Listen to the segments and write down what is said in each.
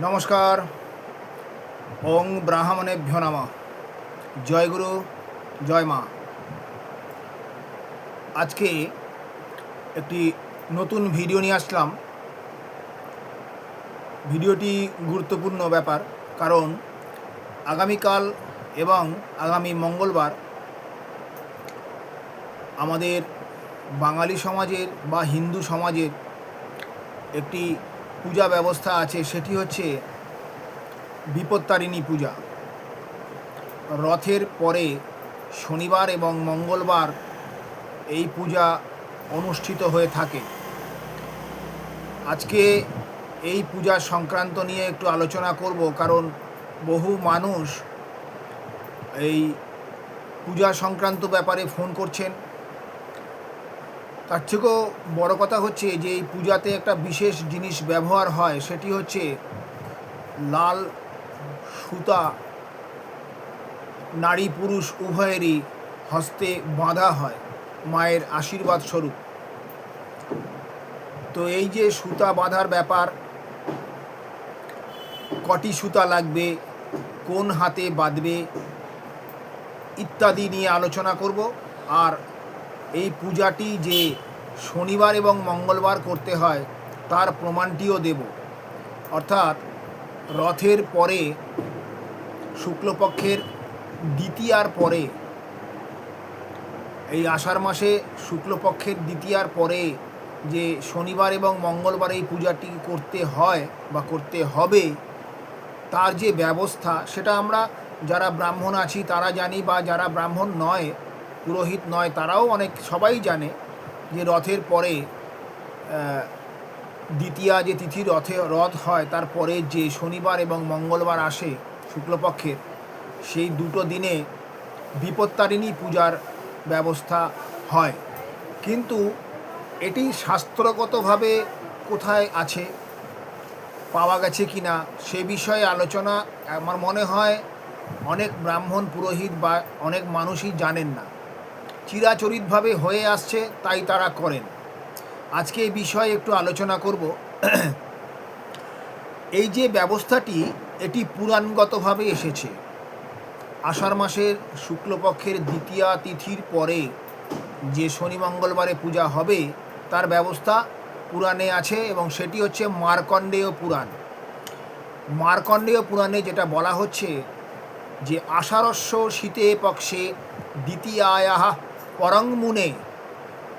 নমস্কার। ওং ব্রাহ্মণেভ্য নাম। জয় গুরু, জয় মা। আজকে একটি নতুন ভিডিও নিয়ে আসলাম। ভিডিওটি গুরুত্বপূর্ণ ব্যাপার, কারণ আগামীকাল এবং আগামী মঙ্গলবার আমাদের বাঙালি সমাজের বা হিন্দু সমাজের একটি পূজা ব্যবস্থা আছে, সেটি হচ্ছে বিপত্তারিণী পূজা। রথের পরে শনিবার এবং মঙ্গলবার এই পূজা অনুষ্ঠিত হয়ে থাকে। আজকে এই পূজা সংক্রান্ত নিয়ে একটু আলোচনা করব, কারণ বহু মানুষ এই পূজা সংক্রান্ত ব্যাপারে ফোন করছেন। তার থেকেও বড় কথা হচ্ছে যে এই পূজাতে একটা বিশেষ জিনিস ব্যবহার হয়, সেটি হচ্ছে লাল সুতা। নারী পুরুষ উভয়েরই হস্তে বাঁধা হয়, মায়ের আশীর্বাদ স্বরূপ। তো এই যে সুতা বাঁধার ব্যাপার, কটি সুতা লাগবে, কোন হাতে বাঁধবে, ইত্যাদি নিয়ে আলোচনা করব। আর এই পূজাটি যে শনিবার এবং মঙ্গলবার করতে হয়, তার প্রমাণটিও দেব। অর্থাৎ রথের পরে, শুক্লপক্ষের দ্বিতীয়ার পরে, এই আষাঢ় মাসে শুক্লপক্ষের দ্বিতীয়ার পরে যে শনিবার এবং মঙ্গলবার এই পূজাটি করতে হয় বা করতে হবে, তার যে ব্যবস্থা, সেটা আমরা যারা ব্রাহ্মণ আছি, তারা জানি বা যারা ব্রাহ্মণ নয় পুরোহিত নয়, তারাও অনেক, সবাই জানে যে রথের পরে দ্বিতীয়া যে তিথি রথে, রথ হয় তারপরে যে শনিবার এবং মঙ্গলবার আসে শুক্লপক্ষের, সেই দুটো দিনে বিপত্তারিণী পূজার ব্যবস্থা হয়। কিন্তু এটি শাস্ত্রগতভাবে কোথায় আছে, পাওয়া গেছে কি না, সে বিষয়ে আলোচনা, আমার মনে হয়, অনেক ব্রাহ্মণ পুরোহিত বা অনেক মানুষই জানেন না। চিরাচরিতভাবে হয়ে আসছে, তাই তারা করেন। আজকে এই বিষয়ে একটু আলোচনা করব। এই যে ব্যবস্থাটি, এটি পুরাণগতভাবে এসেছে। আষাঢ় মাসের শুক্লপক্ষের দ্বিতীয়া তিথির পরে যে শনি মঙ্গলবারে পূজা হবে, তার ব্যবস্থা পুরাণে আছে এবং সেটি হচ্ছে মার্কণ্ডেয় পুরাণ। মার্কণ্ডেয় পুরাণে যেটা বলা হচ্ছে যে, আষাঢ়স্য শীতে পক্ষে দ্বিতীয়ায়াহ পরংমুনে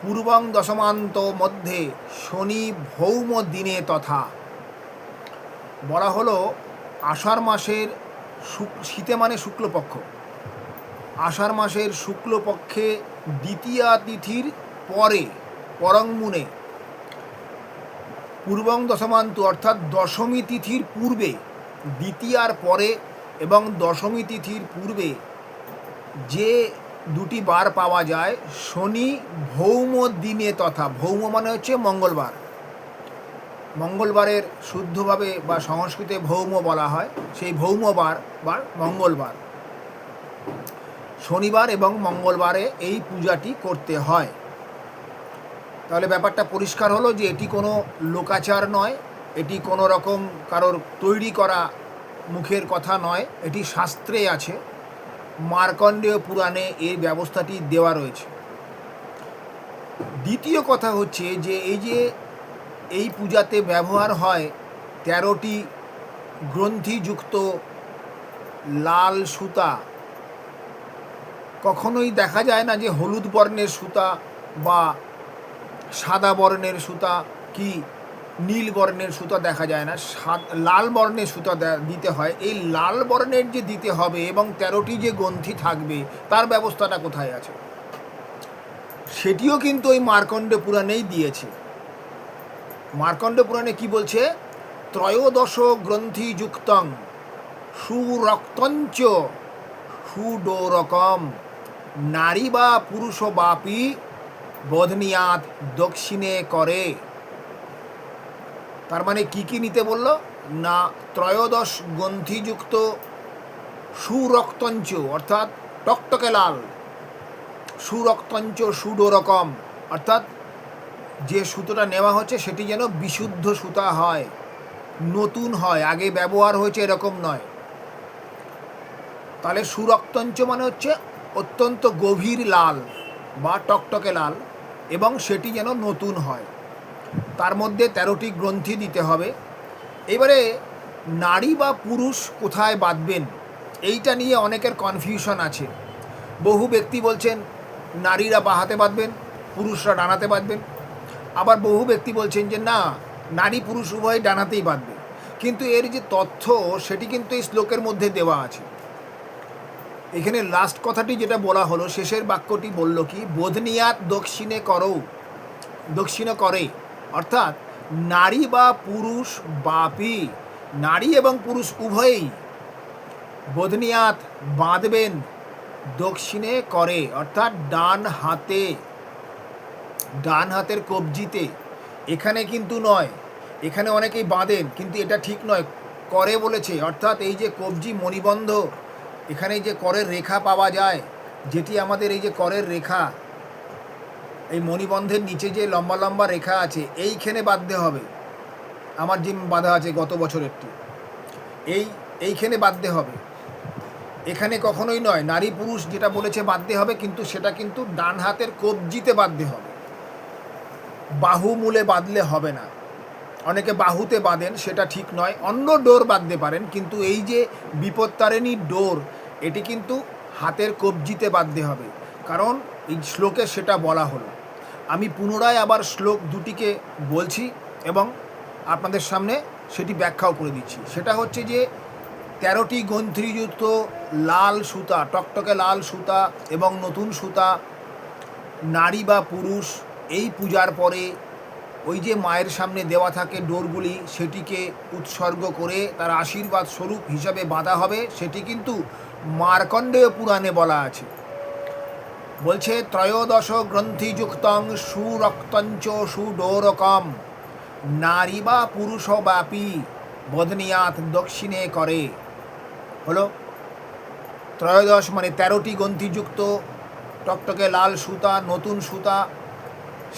পূর্বং দশমান্ত মধ্যে শনি ভৌম দিনে তথা। বলা হলো, আষাঢ় মাসের শীতে মানে শুক্লপক্ষ। আষাঢ় মাসের শুক্লপক্ষে দ্বিতীয়া তিথির পরে পরংমুনে পূর্বং দশমান্ত, অর্থাৎ দশমী তিথির পূর্বে, দ্বিতীয়ার পরে এবং দশমী তিথির পূর্বে যে দুটি বার পাওয়া যায়, শনি ভৌম দিনে তথা ভৌম মানে হচ্ছে মঙ্গলবার। মঙ্গলবারের শুদ্ধভাবে বা সংস্কৃতে ভৌম বলা হয়, সেই ভৌমবার বা মঙ্গলবার। শনিবার এবং মঙ্গলবারে এই পূজাটি করতে হয়। তাহলে ব্যাপারটা পরিষ্কার হলো যে এটি কোনো লোকাচার নয়, এটি কোনো রকম কারোর তৈরি করা মুখের কথা নয়, এটি শাস্ত্রে আছে। মার্কণ্ডেয় পুরাণে এই ব্যবস্থাটি দেওয়া রয়েছে। দ্বিতীয় কথা হচ্ছে যে এই যে এই পূজাতে ব্যবহার হয় তেরোটি গ্রন্থিযুক্ত লাল সুতা। কখনোই দেখা যায় না যে হলুদ বর্ণের সুতা বা সাদা বর্ণের সুতা কি নীল বর্ণের সুতা দেখা যায় না লাল বর্ণের সুতা দিতে হয়। এই লাল বর্ণের যে দিতে হবে এবং তেরোটি যে গ্রন্থি থাকবে, তার ব্যবস্থাটা কোথায় আছে? সেটিও কিন্তু ওই মার্কণ্ড পুরাণেই দিয়েছে। মার্কণ্ড পুরাণে কি বলছে? ত্রয়োদশ গ্রন্থি যুক্তং, সুরক্তঞ্চ, সুডোরকম, নারী বা পুরুষ বাপি বোধনিয়াত দক্ষিণে করে। তার মানে কি কি নিতে বলল? না, ত্রয়োদশ গ্রন্থিযুক্ত সুরক্তঞ্চ, অর্থাৎ টকটকে লাল। সুরক্তঞ্চ সুডোরকম, অর্থাৎ যে সুতোটা নেওয়া হচ্ছে সেটি যেন বিশুদ্ধ সুতা হয়, নতুন হয়, আগে ব্যবহার হয়েছে এরকম নয়। তাহলে সুরক্তঞ্চ মানে হচ্ছে অত্যন্ত গভীর লাল বা টকটকে লাল এবং সেটি যেন নতুন হয়। তার মধ্যে তেরোটি গ্রন্থি দিতে হবে। এবারে নারী বা পুরুষ কোথায় বাঁধবেন? এইটা নিয়ে অনেকের কনফিউশন আছে। বহু ব্যক্তি বলছেন, নারীরা বাহাতে বাঁধবেন, পুরুষরা ডানাতে বাঁধবেন। আবার বহু ব্যক্তি বলছেন যে, না, নারী পুরুষ উভয় ডানাতেই বাঁধবে। কিন্তু এর যে তথ্য, সেটি কিন্তু এই শ্লোকের মধ্যে দেওয়া আছে। এখানে লাস্ট কথাটি যেটা বলা হলো, শেষের বাক্যটি বলল কি, বোধনিয়াত দক্ষিণে করো। দক্ষিণে করে। অর্থাৎ নারী বা পুরুষ বাপি, নারী এবং পুরুষ উভয়ই বোধনিয়াত বাঁধবেন, দক্ষিণে করে, অর্থাৎ ডান হাতে, ডান হাতের কবজিতে। এখানে কিন্তু নয়, এখানে অনেকেই বাঁধেন, কিন্তু এটা ঠিক নয়। করে বলেছে, অর্থাৎ এই যে কবজি মণিবন্ধ, এখানে যে করের রেখা পাওয়া যায়, যেটি আমাদের এই যে করের রেখা এই মণিবন্ধের নিচে যে লম্বা লম্বা রেখা আছে, এইখানে বাঁধতে হবে। আমার জিম বাঁধা আছে গত বছরেরটি। এই, এইখানে বাঁধতে হবে। এখানে কখনোই নয়, নারী পুরুষ যেটা বলেছে বাঁধতে হবে, কিন্তু সেটা কিন্তু ডান হাতের কবজিতে বাঁধতে হবে। বাহু মূলে বাঁধলে হবে না। অনেকে বাহুতে বাঁধেন, সেটা ঠিক নয়। অন্য ডোর বাঁধতে পারেন, কিন্তু এই যে বিপত্তারিণী ডোর, এটি কিন্তু হাতের কবজিতে বাঁধতে হবে। কারণ এই শ্লোকে সেটা বলা হলো। আমি পুনরায় আবার শ্লোক দুটিকে বলছি এবং আপনাদের সামনে সেটি ব্যাখ্যাও করে দিচ্ছি। সেটা হচ্ছে যে তেরোটি গ্রন্থিযুক্ত লাল সুতা, টকটকে লাল সুতা এবং নতুন সুতা, নারী বা পুরুষ, এই পূজার পরে ওই যে মায়ের সামনে দেওয়া থাকে ডোরগুলি, সেটিকে উৎসর্গ করে তার আশীর্বাদ স্বরূপ হিসাবে বাঁধা হবে, সেটি কিন্তু মার্কণ্ডেয় পুরাণে বলা আছে। বলছে, ত্রয়োদশ গ্রন্থিযুক্তং সুরক্তঞ্চ সুডোরকম, নারী বা পুরুষ ব্যাপী বদনিয়াত দক্ষিণে করে। হলো, ত্রয়োদশ মানে তেরোটি গ্রন্থিযুক্ত, টকটকে লাল সুতা, নতুন সুতা,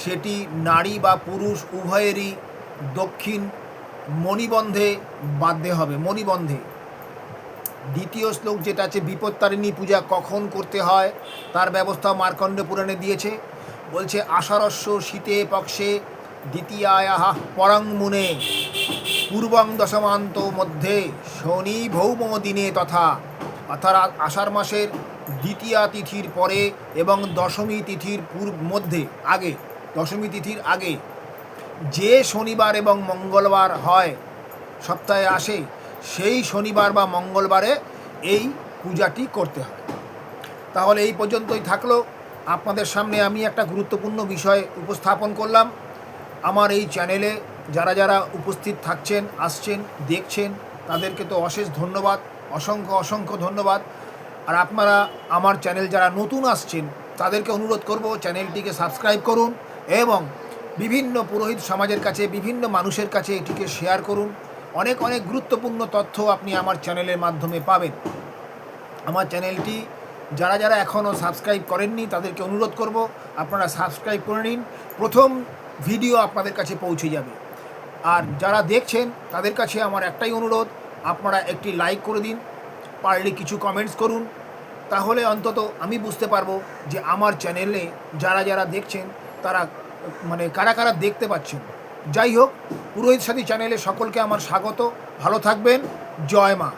সেটি নারী বা পুরুষ উভয়েরই দক্ষিণ, মণিবন্ধে বাঁধতে হবে, মণিবন্ধে। দ্বিতীয় শ্লোক যেটা আছে, বিপত্তারিণী পূজা কখন করতে হয়, তার ব্যবস্থা মার্কণ্ড পুরাণে দিয়েছে। বলছে, আষাঢ়স্য শীতে পক্ষে দ্বিতীয়ায়াহ পরং মুনে, পূর্বং দশমান্ত মধ্যে শনি ভৌম দিনে তথা, অর্থাৎ আষাঢ় মাসের দ্বিতীয়া তিথির পরে এবং দশমী তিথির পূর্ব মধ্যে, আগে, দশমী তিথির আগে, যে শনিবার এবং মঙ্গলবার হয়, সপ্তাহে আসে সেই শনিবার বা মঙ্গলবারে এই পূজাটি করতে হয় তাহলে এই পর্যন্তই থাকল। আপনাদের সামনে আমি একটা গুরুত্বপূর্ণ বিষয় উপস্থাপন করলাম। আমার এই চ্যানেলে যারা যারা উপস্থিত থাকছেন, আসছেন, দেখছেন, তাদেরকে তো অশেষ ধন্যবাদ, অসংখ্য অসংখ্য ধন্যবাদ। আর আপনারা আমার চ্যানেল যারা নতুন আসছেন, তাদেরকে অনুরোধ করব চ্যানেলটিকে সাবস্ক্রাইব করুন এবং বিভিন্ন পুরোহিত সমাজের কাছে, বিভিন্ন মানুষের কাছে এটিকে শেয়ার করুন। অনেক অনেক গুরুত্বপূর্ণ তথ্য আপনি আমার চ্যানেলের মাধ্যমে পাবেন। আমার চ্যানেলটি যারা যারা এখনও সাবস্ক্রাইব করেননি, তাদেরকে অনুরোধ করব, আপনারা সাবস্ক্রাইব করে নিন। প্রথম ভিডিও আপনাদের কাছে পৌঁছে যাবে। আর যারা দেখছেন, তাদের কাছে আমার একটাই অনুরোধ, আপনারা একটি লাইক করে দিন, পারলে কিছু কমেন্টস করুন। তাহলে অন্তত আমি বুঝতে পারব যে আমার চ্যানেলে যারা যারা দেখছেন, তারা মানে কারা কারা দেখতে পাচ্ছেন। যাই হোক পুরোহিত সাথী চ্যানেলে সকলকে আমার স্বাগত। ভালো থাকবেন। জয় মা।